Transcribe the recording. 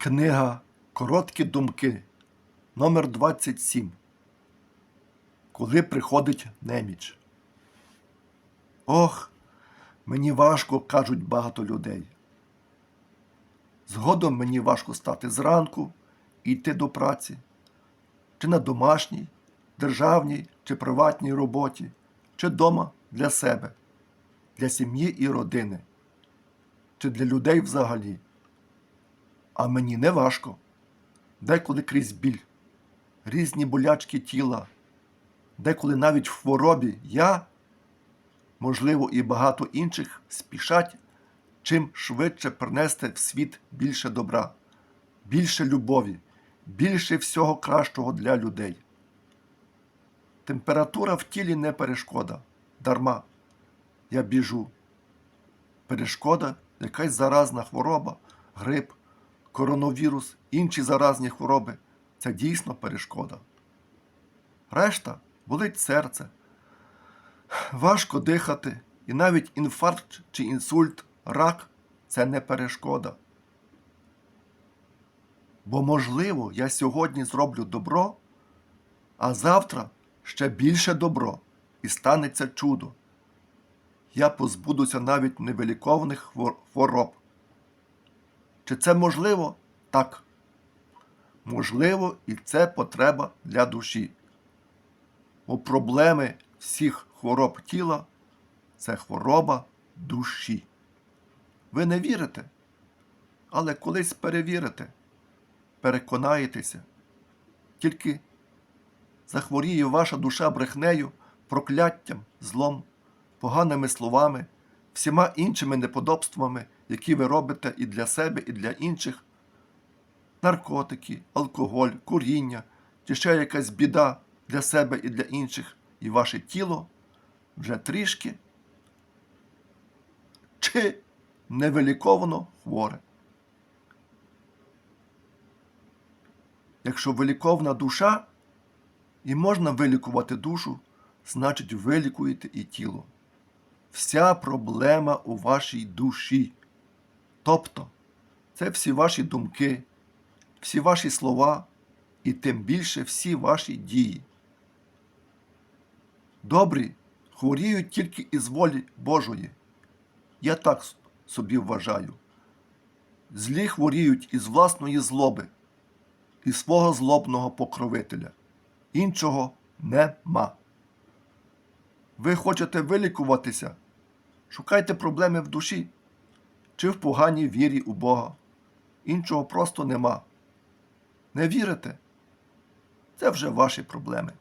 Книга Короткі думки номер 27 Коли приходить неміч. Ох, мені важко, кажуть багато людей. Згодом мені важко стати зранку і йти до праці, чи на домашній, державній чи приватній роботі, чи дома для себе, для сім'ї і родини, чи для людей взагалі. А мені не важко. Деколи крізь біль, різні болячки тіла, деколи навіть в хворобі я, можливо, і багато інших спішать чим швидше принести в світ більше добра, більше любові, більше всього кращого для людей. Температура в тілі не перешкода, дарма. Я біжу. Перешкода якась заразна хвороба, грип, коронавірус, інші заразні хвороби це дійсно перешкода. Решта болить серце, важко дихати, і навіть інфаркт чи інсульт, рак це не перешкода. Бо, можливо, я сьогодні зроблю добро, а завтра ще більше добро, і станеться чудо. Я позбудуся навіть невиліковних хвор- хвороб. Чи це можливо? Так. Можливо, і це потреба для душі. Бо проблеми всіх хвороб тіла це хвороба душі. Ви не вірите, але колись перевірите, переконаєтеся. Тільки захворіє ваша душа брехнею, прокляттям, злом, поганими словами, всіма іншими неподобствами, які ви робите і для себе, і для інших. Наркотики, алкоголь, куріння, чи ще якась біда для себе і для інших, і ваше тіло вже трішки чи невиліковано хворе. Якщо виліковна душа і можна вилікувати душу, значить вилікуєте і тіло. Вся проблема у вашій душі. Тобто, це всі ваші думки, всі ваші слова і тим більше всі ваші дії. Добрі хворіють тільки із волі Божої. Я так собі вважаю. Злі хворіють із власної злоби, і свого злобного покровителя. Іншого нема. Ви хочете вилікуватися? Шукайте проблеми в душі чи в поганій вірі у Бога. Іншого просто нема. Не вірите? Це вже ваші проблеми.